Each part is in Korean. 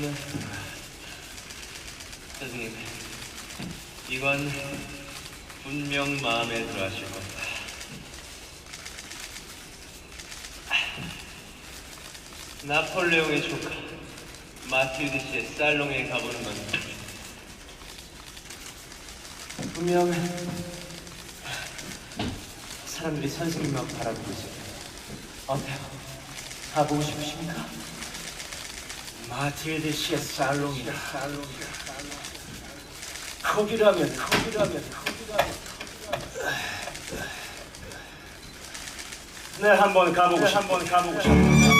네. 선생님, 이건 분명 마음에 들어 하실 겁니다. 나폴레옹의 조카, 마틸드 씨의 살롱에 가보는 건 분명 사람들이 선생님만 바라보고 있어요. 어때요? 가보고 싶으십니까? 마틸드 씨의 살롱이다. 살롱이다. 거기라면, 거기라면, 거기라면. 네, 한번 가보고 싶. 한번 가보고 싶.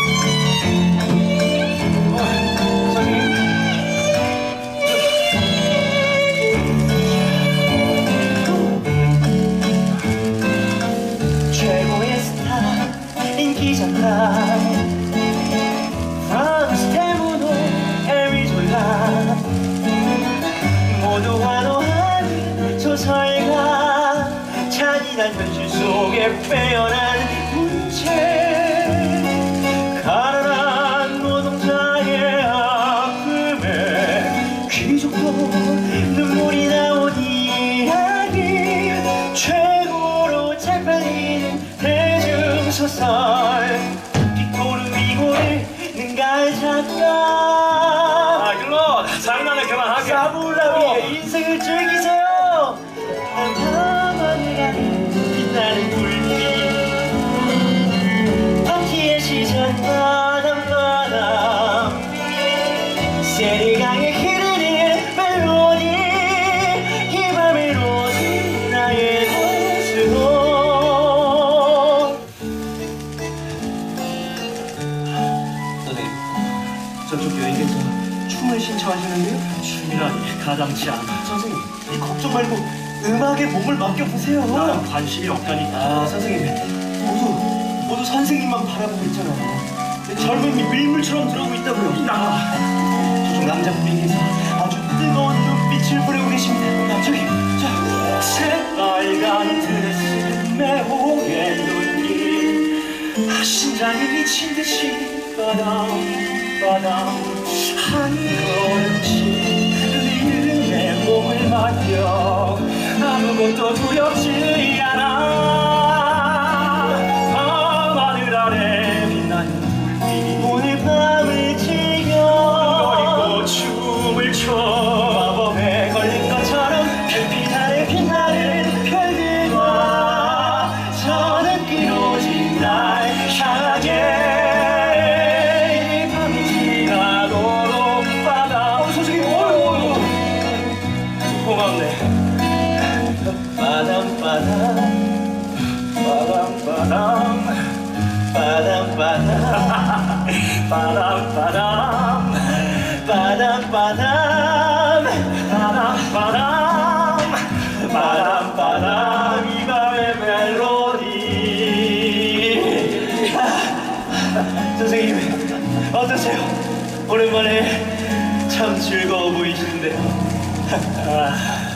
잔인한 현실 속에 빼어난 문체 가난한 노동자의 아픔에 귀족도 눈물이 나온 이야기. 최고로 잘 팔리는 대중소설. 빅토르 위고를 능가할 작가 저쪽 여인께서 춤을 신청하시는데요? 춤이라니 가당치 않아. 선생님 이 걱정 말고 음악에 몸을 맡겨보세요 나는 관심이 없다니까. 아 선생님 모두 모두 선생님만 바라보고 있잖아요 젊음이 밀물처럼 들어오고 있다고요 나 저쪽 남자분께서 아주 뜨거운 눈빛을 보내고 계십니다 저기 저 새빨간 드레스 매혹의 눈길 아, 심장이 미친 듯이 바람 바람. 한 걸음씩 리듬에 몸을 맡겨. 아무것도 두렵지 빠담 빠담 빠담 빠담 빠담 빠담 빠담 빠담 이 밤의 멜로디. 선생님 어떠세요? 오랜만에 참 즐거워 보이시는데요. 아,